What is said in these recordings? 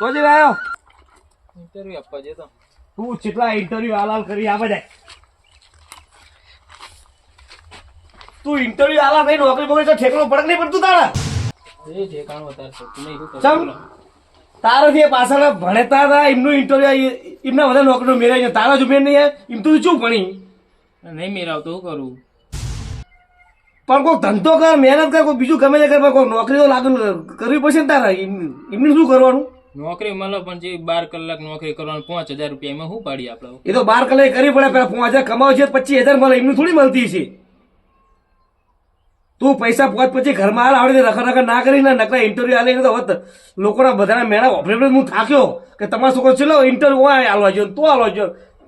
તો જ આવ્યો ઇન્ટરવ્યુ આપવા જતો તું. કેટલા ઇન્ટરવ્યુ હાલ હાલ કરી આ બધા. તું ઇન્ટરવ્યુ આલા ભાઈ નોકરી બોકરી તો ઠેકડો પડક નહીં પડતું તારા. એ ઠેકાણું વધારે છે તું તારાથી એ પાછળ ભણેતા હતા એમનું ઇન્ટરવ્યુ એમના બધા નોકરીઓ મેળાઈ તારા જ ઉમેર નહીં એમ તું શું ભણી? નહીં મેરાવતો શું કરું? પણ કોઈ ધંધો કર મહેનત કર કોઈ બીજું ગમે તે કર પણ કોઈ નોકરી તો લાગુ કરવી પડશે ને તારા એમ- એમને શું કરવાનું? નોકરી મળે પણ જે બાર કલાક નોકરી કરવાનું પાંચ હજાર રૂપિયા એમાં શું પાડી આપણે? એ તો બાર કલાક કરવી પડે પેલા પાંચ હજાર કમાવ છે પચીસ હજાર મળે એમની થોડી મળતી છે. તું પૈસા પોત પછી ઘરમાં હાલ આવડે રખા રખા ના કરી ને નકરા ઇન્ટરવ્યુ આલે તો હોત લોકોના બધાના મેળા ઓપરેટર હું થાક્યો કે તમારો છોકરો ચલો ઇન્ટરવ્યુ આલવા જો તો હાલવા જો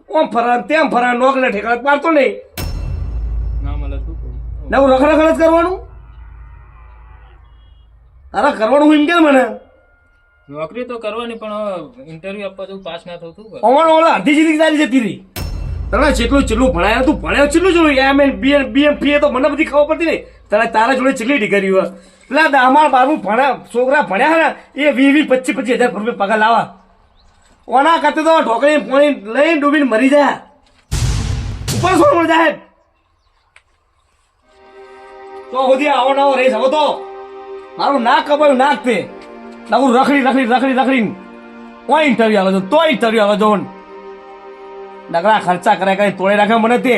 ઓમ ફરા તેમ ફરા નોકરી ઠેકાણા પાડતો નહીં. ના કરું? હું રખા રખા જ કરવાનું? અરે કરવાનું હું એમ કે મને? નોકરી તો કરવાની, પણ ઇન્ટરવ્યુ આપવા જવું પાસ ના થતું અમારો ઓલા અડધી જિંદગી તારી જતી રહી. તને જેટલું જેટલું ભણાયા તું ભણ્યો કેટલું જોયું એમ એન, બી એમ બી એમ ફી તો મને બધી ખબર પડતી નહીં તને તારા જોડે ચેટલી ડિગ્રી હોય પેલા અમારા બાબુ ભણ્યા છોકરા ભણ્યા ને, એ વીસ વીસ પચીસ પચીસ હજાર રૂપિયા પગાર લાવા. ઓના કરતા તો ઢોકળી પોણી લઈને ડૂબીને મરી જાય. ઉપર શું જાય? તો સુધી આવો નવો રહીશ હવે તો મારું નાક કપાયું, નાક તે નાખું રખડી રખડી રખડી રખડી. કોઈ ઇન્ટરવ્યુ આવે છે? તો ઇન્ટરવ્યુ આવે જોન નકરા ખર્ચા કરે કઈ તોડે રાખે મને તે.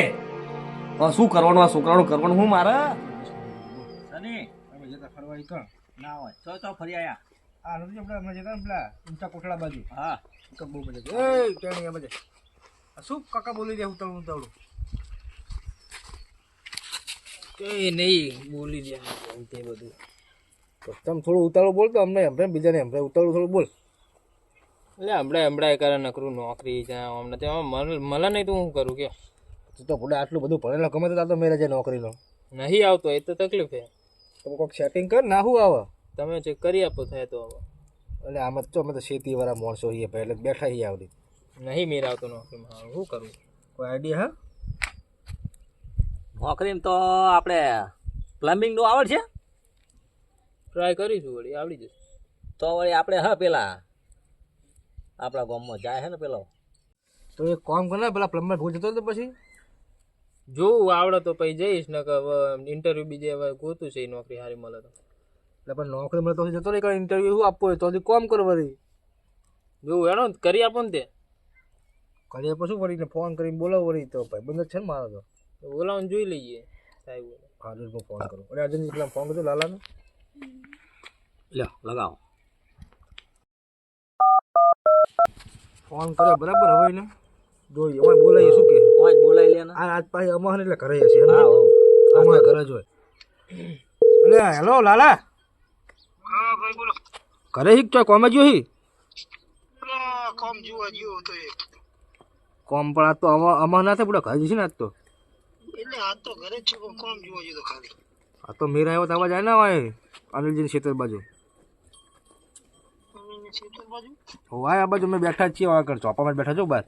શું કરવાનું આ છોકરાનું કરવાનું હું મારે? સની જતા ફરવા ઈ ના હોય. તો તો ફરી આયા. આ નથી આપણે જતા પેલા ઊંચા કોટડા બાજુ. હા. બહુ મજા એ કેણી અમે શું કાકા બોલી રહ્યા ઉતાવળું ઉતાવળું? એ નહીં બોલી દે તે બધું. તમે થોડું ઉતાળો બોલ તો અમને એમ બીજાને એમ ઉતાવળું થોડું બોલ. એટલે હમણાં હમણાં કરે નકરું નોકરી જ્યાં હમણાં ત્યાં મળે મળે નહીં તો હું કરું કે તું તો ભૂલે આટલું બધું ભણેલો ગમે તો આ તો મેરે જાય નોકરીનો નહીં આવતો એ તો તકલીફ છે. તો કોઈક સેટિંગ કર ના હું આવે. તમે જે કરી આપો થાય તો હવે એટલે આમાં તો અમે તો ખેતી વાળા માણસો છીએ ભાઈ એટલે બેઠા છીએ આવડી. નહીં મેર આવતો નોકરીમાં શું કરું? કોઈ આઈડિયા હા? નોકરીમાં તો આપણે પ્લમ્બિંગનું આવડ છે ટ્રાય કરીશું વળી આવડી જશે. તો વળી આપણે હા પેલા આપણા ગામમાં જાય છે ને પેલો? તો એક કામ કરે ને પેલા પ્લમ્બર ભૂલ જતો હતો પછી? જોવું આવડે તો પછી જઈશ ને કે હવે ઇન્ટરવ્યુ બીજે હવે ગોતું છે એ નોકરી સારી મળે તો. એટલે પણ નોકરી મળે તો પછી જતો રહી ઇન્ટરવ્યુ શું આપવો હોય? તો હજી કોમ કરો વળી. જોવું એનો ને કરી આપો ને તે. કરી આપો શું વળીને ફોન કરીને બોલાવો વળી તો ભાઈ બંધ છે ને મારો તો. બોલાવો જોઈ લઈએ સાહેબ હા ફોન કરું. અરે અર્જુન ફોન કરો લાલાને. લ્યો લગાવો. ફોન કર્યો બરાબર? હવે એને જોઈએ. અમારે બોલાવીએ શું કે? ઓય બોલાવી લે ને. આ આજ અમારે એટલે ઘરે છે હા હો. અમારે ઘરે જ હોય. એટલે હેલો લાલા. ઘરે હિક તો કોમે જો હી? કોમ કોમ પણ આજ તો અમા- અમાર ના થાય પૂરા ઘરે છે ને આજ તો. આ તો મેરા આવ્યો તો આવા જાય ને હોય. અનિલજીની ખેતર બાજુ. વાય આ બાજુ અમે બેઠા જ છીએ આગળ ચોપામાં જ બેઠા છો બાર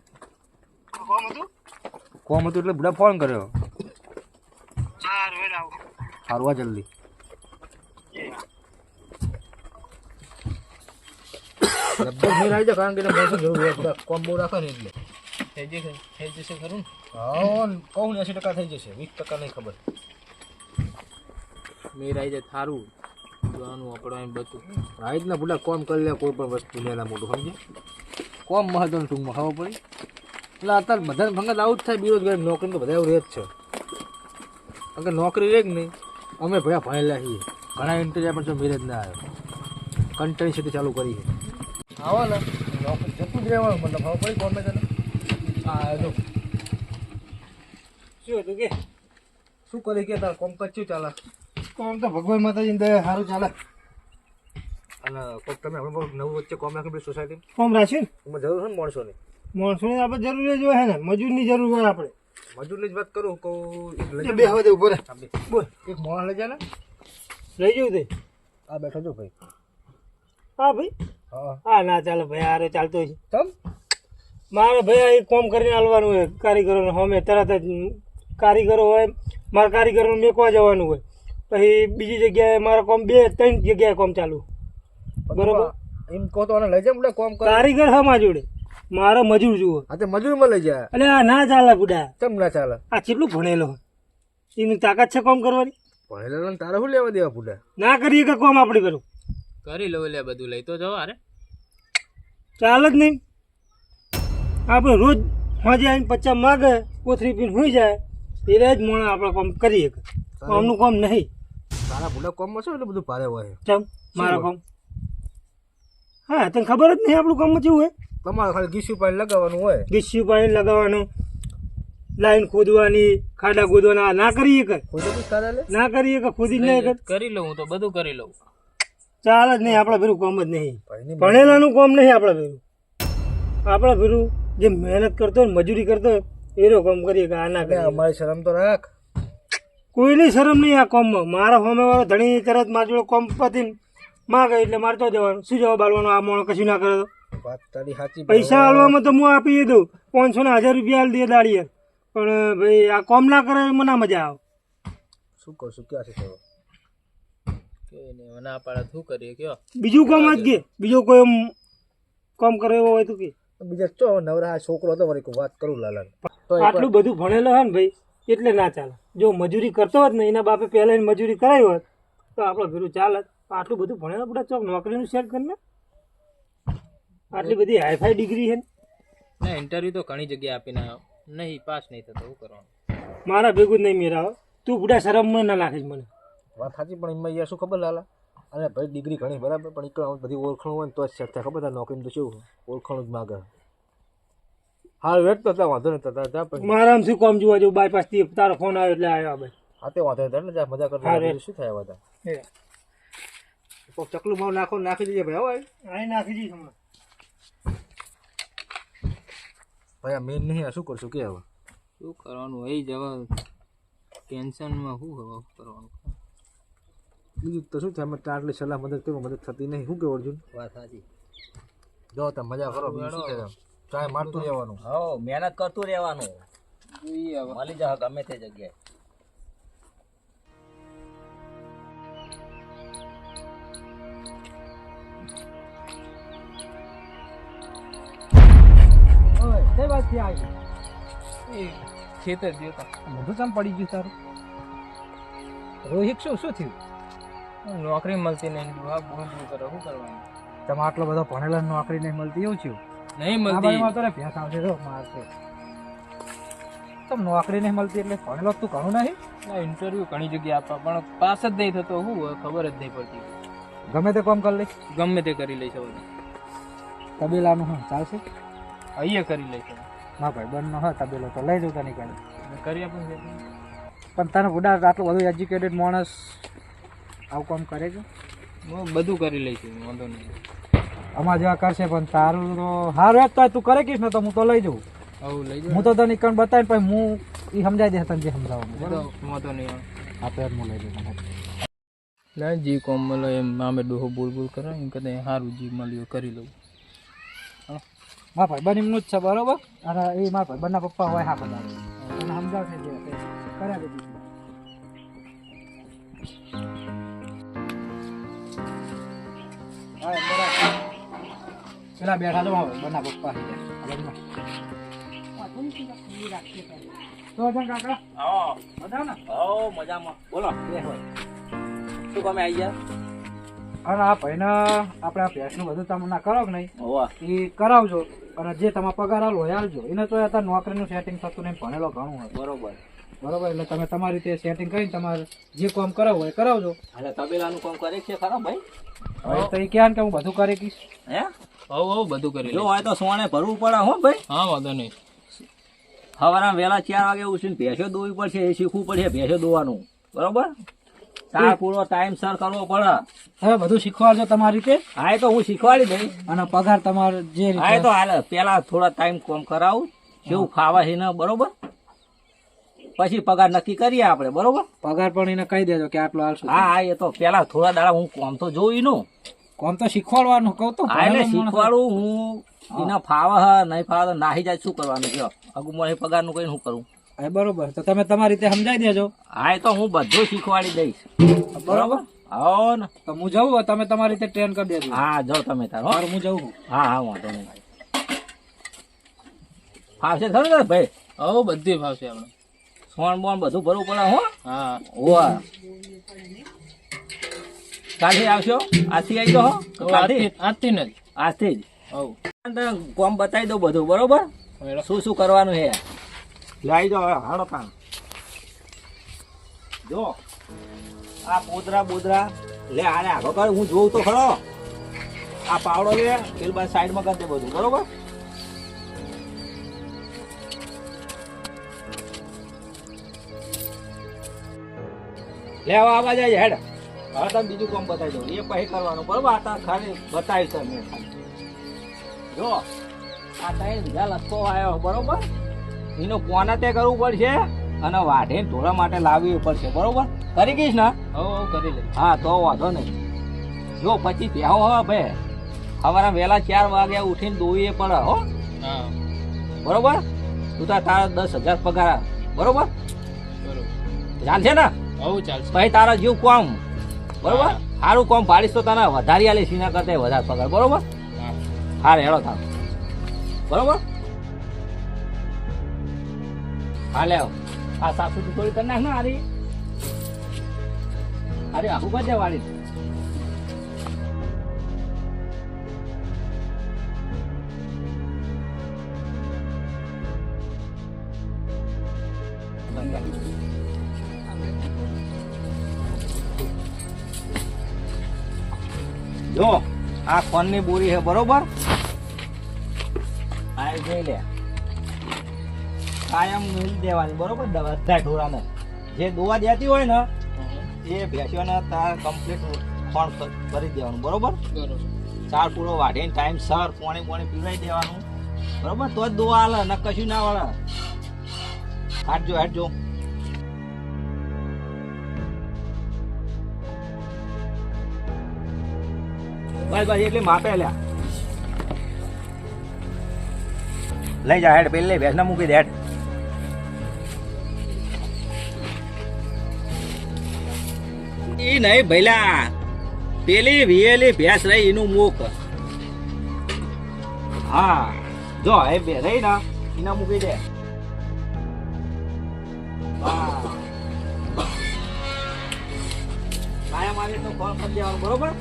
કોમ હતું? એટલે બધા ફોન કર્યો. સારું આ જલ્દી. લગભગ મેર આવી જાય કારણ કે એને જરૂર હોય બધા કોમ બહુ રાખે ને એટલે. થઈ જશે થઈ જશે ખરું હા કહું ને એંસી ટકા થઈ જશે વીસ ટકા નહીં ખબર. મેર આવી જાય થારું. જોવાનું આપડવાનું બચું રાઈતના કોમ કરી લે, કોઈ પણ વસ્તુ લેલા મોટું સમજે કોમ મહત્વનું ટૂંકમાં ખબર પડી? એટલે અત્યારે બધાને ભંગત આવું જ થાય, બેરોજગારી, નોકરી તો બધા એવું રહે જ છે. કારણ કે નોકરી રહે જ નહીં, અમે ભયા ભણેલા છીએ. ઘણા ઇન્ટરવ્યુ પણ જો મેરેજ ના આવ્યો. કંટની સિટી ચાલુ કરી છે આવો ને, નોકરી જતું જ રહેવાનું મતલબ ખબર પડી ગમે તને. હા જો. શું હતું કે? શું કરી કે તાર? કોમ કચ્યું ચાલે? કોમ તો? ભગવાન માતાજી દયા સારું ચાલે. અને કોક તમે હમણાં બહુ નવું વચ્ચે કોમ રાખ્યું સોસાયટી કોમ રાખ્યું ને? જરૂર છે ને માણસોની? માણસોની આપણે જરૂર જ હોય ને. મજૂરની જરૂર હોય આપણે. મજૂરની જ વાત કરું કહું બે હવે ઊભો રહે. બોલ. એક માણસ લઈ જાય ને. લઈ જવું તે. આ બેઠો છો ભાઈ. હા ભાઈ. હા. હા ના ચાલે ભાઈ આરે ચાલતો છે. તમ મારે ભાઈ એક કોમ કરીને હાલવાનું હોય કારીગરોને. હમે તરત જ કારીગરો હોય મારા કારીગરોને મેકવા જવાનું હોય. પછી બીજી જગ્યાએ મારો કોમ બે ત્રણ જગ્યાએ કોમ ચાલુ. બરોબર? એમ કહો તો આને લઈ જાય કોમ કરે. કારીગર હા મારા જોડે. મારો મજૂર જુઓ. હા તે મજૂરમાં લઈ જાય. એટલે આ ના ચાલે બુડા. કેમ ના ચાલે? આ કેટલું ભણેલો એની તાકાત છે કોમ કરવાની? ભણેલો ને તારે શું લેવા દેવા બુડા? ના કરીએ કે કોમ આપણે કરું કરી લો લે બધું લઈ તો જવા અરે ચાલે જ નહીં. આપણે રોજ હોજે આવીને પચ્ચા માગે કોથરી પીને હોઈ જાય. એ જ મોણા આપણે કોમ કરીએ કોમનું કોમ નહીં. તારા બુડા કોમમાં શું એટલે બધું ભારે હોય? કેમ મારા કોમ? હા તને ખબર જ નહીં આપણું કામ કેવું હોય? તમારે ખાલી ગીસ્યું પાણી લગાવવાનું હોય. ડીસ્યુ પાણી લગાવવાનું. લાઈન ખોદવાની ખાડા ખોદવાના ના કરીએ કે? ના કરીએ કે ખોદી નહીં કે કરી લઉં હું તો બધું કરી લઉં. ચાલ જ નહીં આપણા ભેરું કોમ જ નહીં. ભણેલાનું કોમ નહીં આપણા ભેરું. આપણા ભેરું જે મહેનત કરતો હોય ને મજૂરી કરતો હોય એનો કામ કરીએ કે આના ના એટલે અમારી શરમ તો રાખ. કોઈની શરમ નહીં આ કોમમાં. મારા હોમે વાળો ધણી તરત મારી જોડે કોમ પતીને માગે એટલે મારે તો જવાનું. શું જવાબ આલવાનો? આ મોણો કશું ના કરે તો? વાત સાચી પૈસા આલવામાં તો હું આપી દઉં પાંચસો ને હજાર રૂપિયા આલી દે દાડીએ. પણ ભાઈ આ કોમ ના કરે એમાં ના મજા આવે. શું કહું શું ક્યાં છે તો ના પાડે શું કરીએ? કયો? બીજું કામ જ કે? બીજો કોઈ એમ કામ કરે એવો હોય તો કે? બીજા ચો નવરા આ છોકરો હતો વળી વાત કરું લાલન. આટલું બધું ભણેલો હોય ને ભાઈ એટલે ના ચાલે. જો મજૂરી કરતો હોત ને એના બાપે પહેલા એની મજૂરી કરાવી હોત તો આપણો ભેરું ચાલત આટલું બધું ભણેલો બધા ચોક નોકરીનું સેટ કરીને? આટલી બધી હાઈફાઈ ડિગ્રી છે ને. ઇન્ટરવ્યુ તો ઘણી જગ્યાએ આપીને આવ્યો. નહીં પાસ નહીં થતો શું કરવાનું? મારા ભેગું જ નહીં મેરાવો. તું બુડા શરમમાં ના નાખીશ મને. વાત સાચી પણ એમાં યાર શું ખબર લાલા? અને ભાઈ ડિગ્રી ઘણી બરાબર પણ એક બધી ઓળખાણ હોય ને તો જ સેટ થાય. ખબર થાય નોકરી તો શું ઓળખાણ જ માગે. હા વેટ તો ત્યાં વાંધો નહીં તતા જા પણ મારા આમ શું કોમ જોવા જેવું? બાયપાસથી તારો ફોન આવ્યો એટલે આવ્યો આ ભાઈ હા તે વાંધો નહીં ને મજા કરતા શું થાય બધા. ચકલું ભાવ નાખો નાખી દઈએ ભાઈ હવે અહીં નાખી દઈશ હમણાં. ભાઈ આ મેન નહીં આ શું કરશું કે હવે? શું કરવાનું? એ જ હવે ટેન્શનમાં શું હવે કરવાનું? બીજું તો શું થાય અમે ત્યાં સલાહ મદદ કરો મદદ થતી નહીં. શું કે અર્જુન? વાત સાચી. જો તમે મજા કરો બીજું શું થાય ચાય મારતું રહેવાનું. હો મહેનત કરતું રહેવાનું. જોઈએ હવે. મળી જાય ગમે તે જગ્યાએ. કઈ વાતથી આવી? એ ખેતર ગયો તો. બધું ચમ પડી ગયું તારું? રોહિત શું શું થયું? નોકરી મળતી નહીં. હા બહુ બોલ શું કરવાનું તમે આટલો બધો ભણેલા નોકરી નહીં મળતી એવું થયું? નહીં મળતી. બાજુમાં તો ભેંસ આવશે જો મારશે તમ નોકરી નહીં મળતી એટલે ભણેલો તું ઘણું નહીં? ના ઇન્ટરવ્યુ ઘણી જગ્યાએ આપવા પણ પાસ જ નહીં થતો હું ખબર જ નહીં પડતી. ગમે તે કામ કરી લઈશ. ગમે તે કરી લઈશ હવે. તબેલાનું હા ચાલશે? અહીંયા કરી લઈશ. ના ભાઈ બંધ હા તબેલો તો લઈ કાલે અને કરી આપું ને પણ તને બુડા આટલું બધું એજ્યુકેટેડ માણસ આવું કામ કરે છે? હું બધું કરી લઈશું વાંધો નહીં. અમારા જેવા કરશે પણ તારું તો હારું જ તો તું કરે કીશ ને તો હું તો લઈ જઉં. આવું લઈ હું તો તને કણ બતાવીને પછી હું એ સમજાઈ દે તને જે સમજાવવાનું આવે. હું લઈ જઉં લે જી કોમ મળે એમ મામે ડોહો બોલ બોલ કરે એમ કદાચ સારું જી મળ્યું કરી લઉં. મારા ભાઈ એમનું જ છે બરોબર? અને એ મારા ભાઈ બંને પપ્પા હોય હા બધા સમજાવશે જે હશે. કર્યા પેલા બેઠા તો બના પપ્પા તો કાકા? બધા ને હો મજામાં. બોલો. બે હોય. શું કામે આવી ગયા? અને આ ભાઈને આપણે આ ભેંસનું બધું તમને કરો કે નહીં? એ કરાવજો. અને જે તમે પગાર આલો હોય આલજો એને તો અત્યારે નોકરીનું સેટિંગ થતું નહીં ભણેલો ઘણું હોય. બરોબર. બરોબર? એટલે તમે તમારી રીતે સેટિંગ કરીને તમારે જે કામ કરાવવું હોય એ કરાવજો. એટલે તબેલાનું કામ કરે છે ખરા ભાઈ? હવે તો એ કે હું બધું કરી કહીશ હે? હવ હવ બધું કરી હોય તો સોને ભરવું પડે હો ભાઈ. હા વાંધો નહીં. સવારે વહેલા ચાર વાગે ઉઠીને ભેંસો દોવી પડશે એ શીખવું પડશે ભેંસો દોવાનું બરોબર? તાર પૂરો ટાઈમ સર કરવો પડે. હવે બધું શીખવાડજો તમારી રીતે. હા એ તો હું શીખવાડી દઈશ. અને પગાર તમારે જે હા તો હાલ. પેલા થોડા ટાઈમ કોમ કરાવું. જેવું ખાવા છે ને બરોબર? પછી પગાર નક્કી કરીએ આપણે બરોબર? પગાર પણ એને કહી દેજો કે આટલો હાલશું. હા હા એ તો પેલા થોડા દાડા હું કોમ તો જોઈ નું કોમ તો શીખવાડવાનું કહું તો હા એટલે શીખવાડું હું. એના ફાવે હા નહીં ફાવે તો નાહી જાય શું કરવાનું? કયો અગુ મને પગારનું કઈ શું કરું? હા બરોબર તો તમે તમારી રીતે સમજાવી દેજો. હા એ તો હું બધું શીખવાડી દઈશ. બરોબર? આવો ને. તો હું જવું તમે તમારી રીતે ટ્રેન કરી દેજો. હા જાઓ તમે તારો હો. હું જવું હા હા વાંધો નહીં. ફાવશે ખરું ને ભાઈ? હવે બધી ફાવશે આપણે સોન બોન બધું ભરવું પડે હો. હા. ઓવા કાલથી આવશો આજથી આવી જાઓ હો. કાલથી આજથી જ. આજથી જ. હવ. કોમ બતાવી દઉં બધું બરોબર? શું શું કરવાનું છે? લઈ જાઓ હવે હાડો કામ. જો. આ પોદરા બોદરા. લે આને આગળ હું જોઉં તો ખરો. આ પાવડો લે પેલ બાજુ સાઈડમાં કરી દે બધું બરોબર? લે હવે આવા જાય હેડ. હા તમે બીજું કામ બતાવી દઉં. એ પછી કરવાનું બરોબર? આ તાર ખાલી બતાવીશ તમે જો આ ત્રણ વીઘા લસકો આવ્યો બરોબર? એનું કોને તે કરવું પડશે અને વાઢે ઢોળા માટે લાવવી પડશે બરોબર? કરી ગઈશ ને? હવે કરી લઈશ. હા તો વાંધો નહીં. જો પછી બેહો હો ભાઈ સવારે વહેલા ચાર વાગે ઉઠીને દોઈએ પડે હો. હા. બરોબર? તું તાર તારા દસ હજાર પગાર બરોબર? બરોબર. ચાલશે ને? હવ ચાલશે. ભાઈ તારા જીવ કોમ. બરોબર. સારું કોમ પાડીશ તો તને વધારી આલે સીના કરતા વધારે પગાર. બરોબર? હારે હેડો થાવ બરોબર? હાલે. આ સાસુ થોડી કરી નાખ ને હારી. અરે આખું બધે વાળી. આ કોનની બોરી છે બરોબર? આ જોઈ લે. કાયમ મિલ દેવાની બરોબર? બધા ઢોરાને જે દોવા દેતી હોય ને એ ભેંસોને તાર કમ્પ્લીટ ખોણ ક- કરી દેવાનું બરોબર? બરોબર. ચાર પૂરો વાઢીને ટાઈમ સર પાણી પાણી પીવાઈ દેવાનું. બરોબર? તો જ દોવા હાલે ને કશું ના વળે. હાટજો હાટજો બસ બસ એટલે માપે લ્યા. લઈ જા હેડ પેલી ભેંસ ના મૂકી દે હેડ. ઈ નહીં ભઈલા. પેલી વિયેલી ભેંસ રહી એનું મૂક હા જો એ બે રહી ના એના મૂકી દે. કાયમ આવી તો ફોન કરી દેવાનું બરોબર?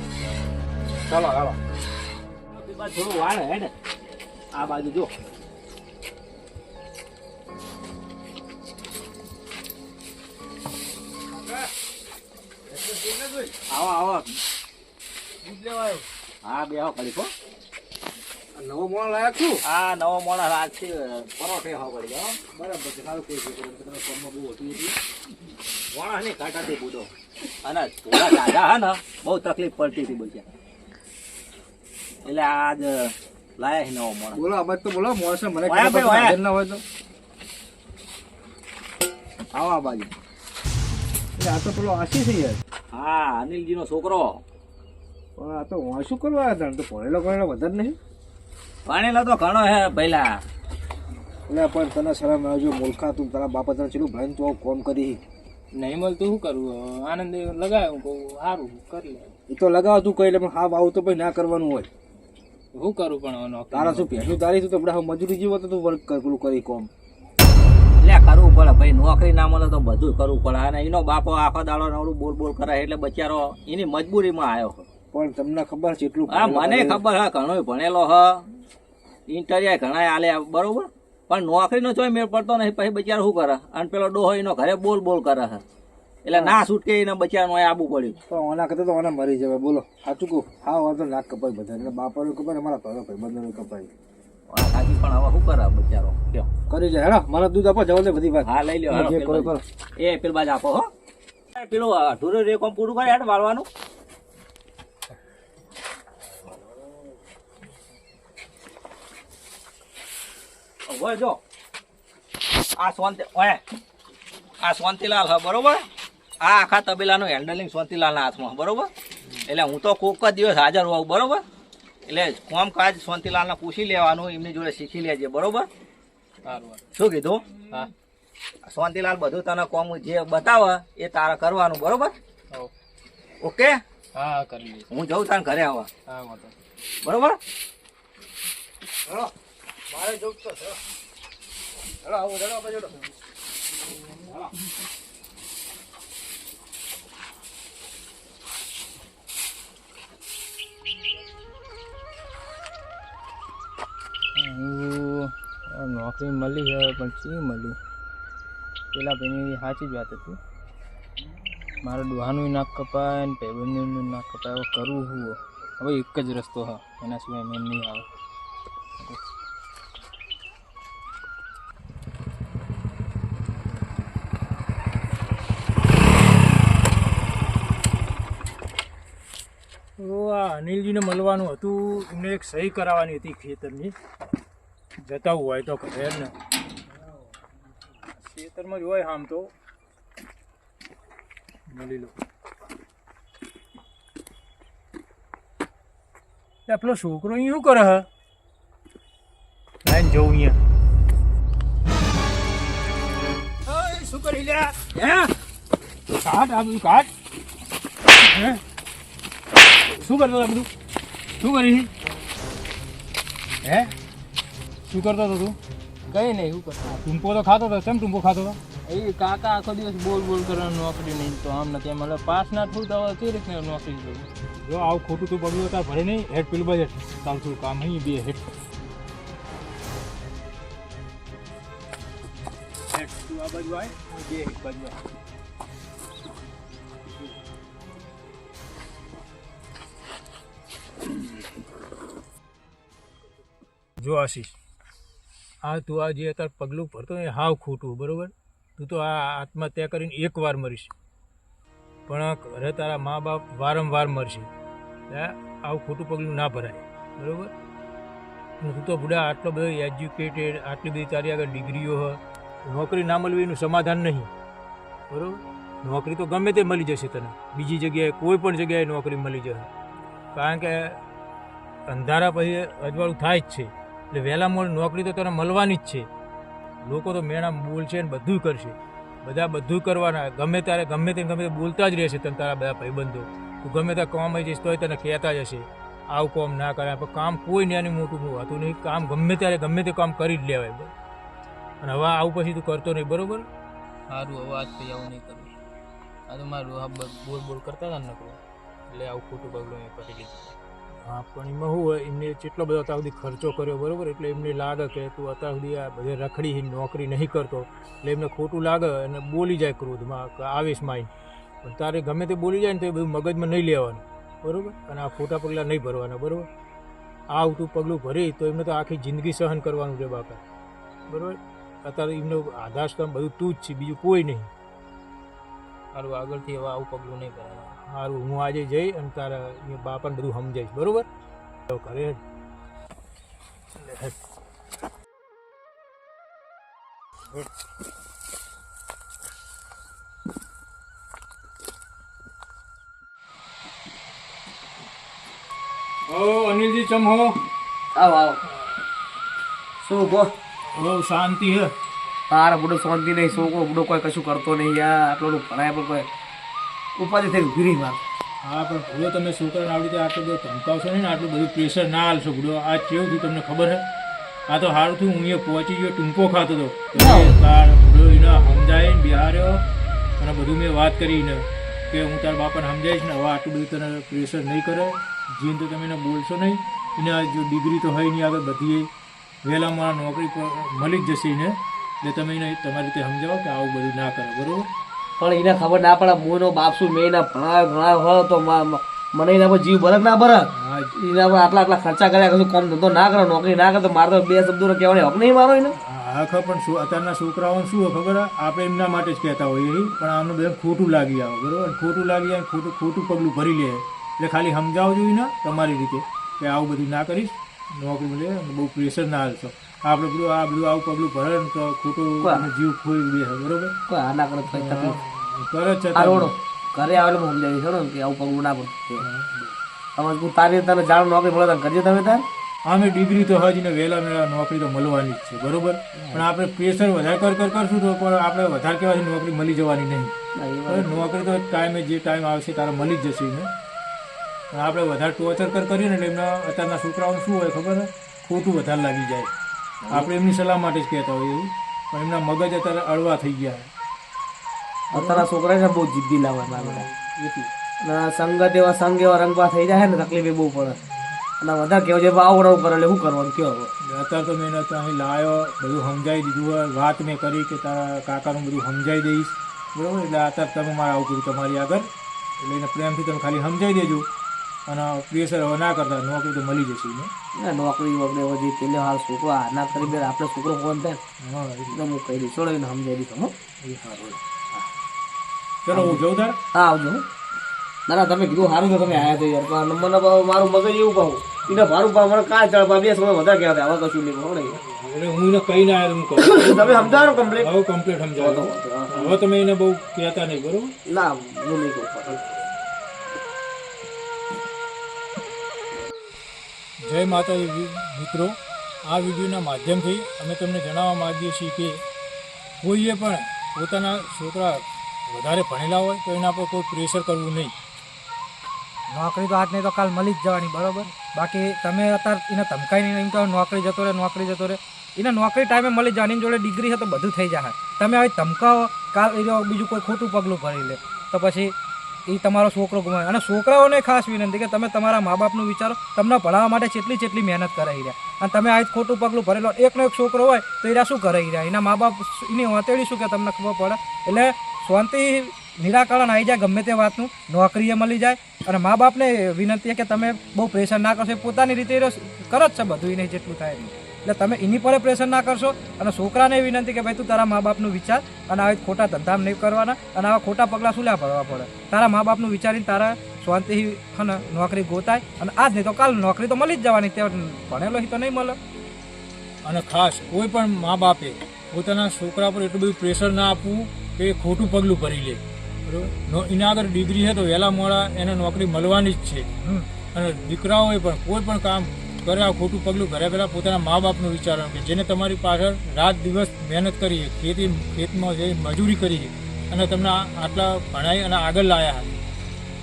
ચલો ચાલો. થોડું વાળ હે ને. આ બાજુ જો. આવો આવો. હા બે આવો હો. નવો મોણ લાયક છું. આ નવો મોણા આજથી પરોઠે હો પડી ગયો બરાબર છે સારું કોઈ છે તમે બહુ હતું મોણા ની કાંટાથી બુડો અને થોડા દાદા હા ને બહુ તકલીફ પડતી હતી બધી. એટલે આજ લાયા છે નવો મોણા બોલો અમારે તો બોલો મોણસે મને હાજર ના હોય તો. આવો આ બાજુ. એટલે આ તો પેલો આશી છે યાર. હા અનિલજી નો છોકરો. પણ આ તો હું શું કરવા હતા તો ભણેલો ભણેલો વધારે નહીં. ભણેલો તો ઘણો હે પહેલા એટલે પણ તને શરમ આવજો મૂર્ખા તું તારા બાપા તને ચેલું ભણ તો કોમ કરી. નહીં મળતું શું કરવું? આનંદ લગાવ્યું કહું સારું કરી લે. એ તો લગાવ તું કહી લે પણ હા આવું તો પછી ના કરવાનું હોય. શું કરું પણ તારા શું પહેલું તારી તું તમને મજૂરી જીવો તો તું વર્ક કર પેલું કરી કોમ. એટલે કરવું પડે. ભાઈ નોકરી ના મળે તો બધું કરવું પડે. અને એનો બાપો આખો દાડો નવડું બોલ બોલ કરે એટલે બચારો એની મજબૂરીમાં આવ્યો પણ તમને ખબર છે એટલું હા મને ખબર હા ઘણો ભણેલો હ ઇન્ટરિયા ઘણા આલે બરોબર? પણ નોકરીનો ચોય મેળ પડતો નહીં પછી બચારો શું કરે? અને પેલો ડોહો એનો ઘરે બોલ બોલ કરે છે. એટલે ના છૂટકે એને બચારાનું અહીં આબુ પડ્યું. પણ ઓના કરતા તો ઓના મરી જવાય. બોલો સાચું કહું. હા તો નાક કપાય બધા એટલે બાપાનું કપાય અમારા ભાઈ ભાઈબંધોનું કપાય. કાકી પણ હવે શું કરે બચારો? કરી જાય હેડો મને દૂધ આપો જવા દે બધી વાત. હા લઈ લ્યો જે કરો કરો. એ પેલ બાજ આપો હો. પેલું અધૂરું રે કોમ પૂરું કરે હેડ વાળવાનું. હોય જો આ ઓય આ શાંતિલાલ હા બરોબર? આ આખા તબેલાનું હેન્ડલિંગ શાંતિલાલના હાથમાં બરોબર? એટલે હું તો કોક જ દિવસ હાજર હોઉં બરોબર? એટલે કામકાજ શાંતિલાલને પૂછી લેવાનું એમની જોડે શીખી લેજે બરોબર. શું કીધું? હા. શાંતિલાલ બધું તને કોમ જે બતાવે એ તારે કરવાનું બરોબર? ઓકે? હા કરી લઈશ. હું જઉં તને ઘરે આવવા. બરોબર? મારે જવું તો છે. હેલો આવો હેલો આપણે જોડો હું નોકરી મળી છે, પણ ચી મળી? પેલા ભાઈની સાચી જ વાત હતી. મારે ડોહાનું નાક કપાય ને ભાઈબંધનું નાક કપાય એવું કરવું હું હવે એક જ રસ્તો હા એના સિવાય મેં નહીં આવે. અનિલજીને મળવાનું હતું, એમને એક સહી કરાવવાની હતી ખેતરની. જતા હોય તો ઘરે ને. ખેતરમાં જ હોય આમ તો. મળી લો. એ પેલો છોકરો અહીં શું કરે હા? લાઈન જવું અહીંયા. શું કરી લે હે? કાટ આ બધું કાટ. શું કરતો બધું? શું કરી? હે? શું કરતો હતો તું? કઈ નહીં શું કરતો? ટૂંપો તો ખાતો હતો કેમ ટૂંપો ખાતો હતો એ કાકા આખો દિવસ બોલ બોલ કરવાનું નોકરી નહીં તો આમ નથી મતલબ પાસ ના થયું તો કઈ રીતના નોકરી જોઈ જો આવું ખોટું તું પગલું હતા ભરે નહીં હેડ પેલું બજેટ તારું થોડું કામ નહીં બે હેડ. તું આ બાજુ આય બે એક બાજુ આય. જો આશીષ આ તું આ જે અત્યારે પગલું ભરતો એ હાવ ખોટું, બરાબર? તું તો આ આત્મહત્યા કરીને એકવાર મરીશ. પણ ઘરે તારા મા બાપ વારંવાર મરશે. આવું ખોટું પગલું ના ભરાય, બરાબર? હું તું તો બુડા આટલો બધો એજ્યુકેટેડ આટલી બધી તારી આગળ ડિગ્રીઓ હ, નોકરી ના મળવી એનું સમાધાન નહીં, બરાબર? નોકરી તો ગમે તે મળી જશે તને. બીજી જગ્યાએ, કોઈ પણ જગ્યાએ નોકરી મળી જશે. કારણ કે અંધારા પછી અજવાળું થાય જ છે. એટલે વહેલા મોડ નોકરી તો તને મળવાની જ છે. લોકો તો મેણા બોલશે ને બધું કરશે. બધા બધું કરવાના. ગમે ત્યારે, ગમે તે ગમે તે બોલતા જ રહેશે તને તારા બધા ભાઈબંધો. તું ગમે ત્યાં આવી જઈશ તોય તને કહેતા જ હશે. આવું કામ ના કરાય. પણ કામ કોઈ નાની મોટું હોતું નહીં. કામ ગમે ત્યારે, ગમે તે કામ કરી જ લેવાય અને હવે આવું પછી તું કરતો નહીં, બરોબર? સારું હવે આજ પછી આવું નહીં કરું. આ તો મારું બોલ બોલ કરતા હતા નકરું. એટલે આવું ખોટું પગલું મેં પકડી લીધું. હા, પણ એમાં શું એમને જેટલો બધો અત્યાર સુધી ખર્ચો કર્યો, બરાબર? એટલે એમને લાગે કે તું અત્યાર સુધી આ બધે રખડી નોકરી નહીં કરતો. એટલે એમને ખોટું લાગે અને બોલી જાય ક્રોધમાં, કે આવેશમાં આવીને. પણ તારે ગમે તે બોલી જાય ને તો એ બધું મગજમાં નહીં લેવાનું, બરાબર? અને આ ખોટા પગલાં નહીં ભરવાના, બરાબર? આવતું પગલું ભરી તો એમને તો આખી જિંદગી સહન કરવાનું છે બાપા, બરાબર? અત્યારે એમનો આધારસ્તંભ બધું તું જ છે, બીજું કોઈ નહીં. સારું આગળથી હવે આવું પગલું નહીં કરવાનું સારું હું આજે જઈ અને તારા બાપાને બધું સમજાઈશ બરોબર? તો. હેડ. ઓ અનિલજી ચમ હો? આવો આવો. શું કહો? ઓ શાંતિ હે? તારા બુડો શાંતિ નહીં છોકરો બુડો કોઈ કશું કરતો નહીં યાર. આટલો બધું ભણાય પણ કોઈ ઉપાધિ થઈ ગીરી માર હા પણ ભૂલો તમે છોકરાને આવડી રીતે આટલું બધું ધમકાવશો નહીં ને આટલું બધું પ્રેશર ના હાલશો. ભૂલો આ કેવું થયું તમને ખબર હે આ તો સારું થયું હું અહીંયા પહોંચી ગયો ટૂંકો ખાતો હતો ભૂલો એને સમજાય ને બિહાર્યો અને બધું મેં વાત કરીને કે હું તારા બાપાને સમજાવીશ ને હવે આટલું બધું તને પ્રેશર નહીં કરે. જીન તો તમે એને બોલશો નહીં. એને આ જો ડિગ્રી તો હોય નહીં આગળ બધી વહેલા મારા નોકરી મળી જ જશે એને. એટલે તમે એને તમારી રીતે સમજાવો કે આવું બધું ના કરે બરોબર? પણ એને ખબર ના પડે મોનો બાપ શું મેં એના ભણાયો હોય તો મને એના પર જીવ ભરક ના ભરક એના પર આટલા આટલા ખર્ચા કર્યા કશું કામ ધંધો ના કરે નોકરી ના કરે તો મારે તો બે શબ્દો કહેવાનો હક નહીં મારો એને. હા ખબર પણ શું અત્યારના છોકરાઓને શું ખબર? આપણે એમના માટે જ કહેતા હોઈએ પણ આમને બધા ખોટું લાગી આવે બરાબર? ખોટું લાગી આવે ખોટું ખોટું પગલું ભરી લે. એટલે ખાલી સમજાવજો જોઈએ ને તમારી રીતે કે આવું બધું ના કરીશ નોકરી મળે બહુ પ્રેશર ના હાલશો. આપણે બધું આ બધું આવું પગલું ભરે ને તો ખોટું. જીવ ખોઈ દે બરોબર? કોઈ આ ના કરે તો તકલીફ કરે જ આ ઘરે આવેલો હું સમજાવી છોડો કે આવું પગલું ના પડે તમે હું તારી તને જાણ નોકરી મળે તને કરજે તમે તાર. અમે ડિગ્રી તો હજી ને વહેલા મેળા નોકરી તો મળવાની જ છે બરોબર? પણ આપણે પ્રેશર વધારે કર કર કરશું તો પણ આપણે વધારે કહેવાથી નોકરી મળી જવાની નહીં. નોકરી તો ટાઈમે જે ટાઈમ આવશે તારે મળી જ જશે પણ આપણે વધારે ટોર્ચર કર કરીએ ને એટલે એમના અત્યારના છોકરાઓને શું હોય ખબર ને ખોટું વધારે લાગી જાય. આપણે એમની સલાહ માટે જ કહેતા હોય એવું. પણ એમના મગજ અત્યારે અળવા થઈ ગયા. અત્યારના છોકરા છે બહુ જિદ્દી લાવે મારા બધા. અને સંગત એવા સંગ એવા રંગવા થઈ જાય ને તકલીફ એ બહુ પડે. અને બધા કેવું છે આવડવું કરે એટલે શું કરવાનું? કયો અત્યારે તો મેં અહીં લાવ્યો બધું સમજાવી દીધું હોય. વાત મેં કરી કે તારા કાકાનું બધું સમજાવી દઈશ. બરાબર? એટલે અત્યારે તમે મારે આવું કર્યું તમારી આગળ. એટલે એને પ્રેમથી તમે ખાલી સમજાવી દેજો. અને પ્રિયસર હવે ના કરતા નોકરી તો મળી જશે ને ના નોકરી વગેરે હજી પેલે હાલ છોકરો આ ના કરી દે આપણે છોકરો ફોન થાય હા એટલે હું કહી દઈશ. છોડો એને સમજાવી દઈશ હું ચલો હું જઉં તાર? હા આવજો. ના ના તમે કીધું સારું તો તમે આયા છો યાર પણ મને મારું મગજ એવું કહું એને ભારું પા મને કાંઈ ચડ પા બે સમય વધારે કહેવાય હવે કશું નહીં ને એટલે હું એને કહીને આવ્યો હું કહું તમે સમજાવો કમ્પ્લીટ હવે કમ્પ્લીટ સમજાવો. હવે તમે એને બહુ કહેતા નહીં બરોબર? ના હું નહીં કહું જય માતાજી વિ- મિત્રો. આ વિડીયોના માધ્યમથી અમે તમને જણાવવા માંગીએ છીએ કે કોઈએ પણ પોતાના છોકરા વધારે ભણેલા હોય તો એના પર કોઈ પ્રેશર કરવું નહીં. નોકરી તો આજ નહીં તો કાલ મળી જ જવાની, બરાબર? બાકી તમે અત્યારે એને ધમકાઈને એમ કહો, નોકરી જતો રહે, નોકરી જતો રહે. એને નોકરી ટાઈમે મળી જાય એની જોડે ડિગ્રી છે તો બધું થઈ જાય. તમે હવે ધમકાવો, કાલ એ બીજું કોઈ ખોટું પગલું ભરી લે, તો પછી એ તમારો છોકરો ગુમાવે અને છોકરાઓને ખાસ વિનંતી કે તમે તમારા મા બાપનું વિચારો. તમને ભણાવવા માટે જેટલી જેટલી મહેનત કરાવી રહ્યા. અને તમે આ જ ખોટું પગલું ભરેલો. એકનો એક છોકરો હોય તો એના શું કરાવી રહ્યા? એના મા બાપ એની વાંતેડી શું કે તમને ખબર પડે? એટલે શાંતિ નિરાકરણ આવી જાય ગમે તે વાતનું. નોકરીએ મળી જાય. અને મા બાપને વિનંતી કે તમે બહુ પ્રેશર ના કરશો. પોતાની રીતે કરો જ છે બધું. એને જેટલું થાય એટલું તમે એની પર પ્રેશર ના કરશો. અને છોકરાને વિનંતી કે ભાઈ તું તારા મા બાપનું વિચાર અને આવી ખોટા ધંધામ નહીં કરવાના અને આવા ખોટા પગલાં શું લ્યા ભરવા પડે? તારા મા બાપનું વિચારીને તારા શાંતિથી હે નોકરી ગોતાય અને આજ નહીં તો કાલ નોકરી તો મળી જ જવાની તે ભણેલો તો નહીં મળે. અને ખાસ કોઈ પણ મા બાપે પોતાના છોકરા પર એટલું બધું પ્રેશર ના આપવું કે ખોટું પગલું ભરી લે. બરોબર? એના આગળ ડિગ્રી છે તો વહેલા મોડા એને નોકરી મળવાની જ છે. અને દીકરાઓએ પણ કોઈ પણ કામ કરે આ ખોટું પગલું ઘરે પહેલાં પોતાના મા બાપનું વિચારવાનું કે જેને તમારી પાછળ રાત દિવસ મહેનત કરી ખેતી ખેતમાં જઈ મજૂરી કરી છે અને તમને આટલા ભણાઈ અને આગળ લાયા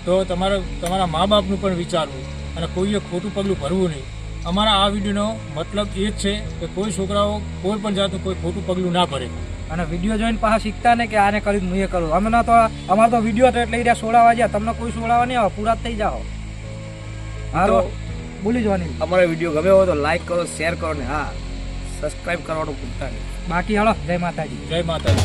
તો તમારે તમારા મા બાપનું પણ વિચારવું અને કોઈએ ખોટું પગલું ભરવું નહીં. અમારા આ વિડીયોનો મતલબ એ જ છે કે કોઈ છોકરાઓ કોઈ પણ જાતનું કોઈ ખોટું પગલું ના ભરે. અને વીડિયો જોઈને પાછા શીખતા ને કે આને કર્યું હું એ કરું અમે ના તો અમારો તો વીડિયો તો એટલે સોડાવા ગયા તમને કોઈ સોડાવા નહીં આવે પૂરા થઈ જાઓ. હારો બોલી જવાની. અમારો વીડિયો ગમ્યો હોય તો લાઈક કરો શેર કરો ને હા સબસ્ક્રાઇબ કરવાનું ભૂલતા નહીં. બાકી હાલો જય માતાજી. જય માતાજી.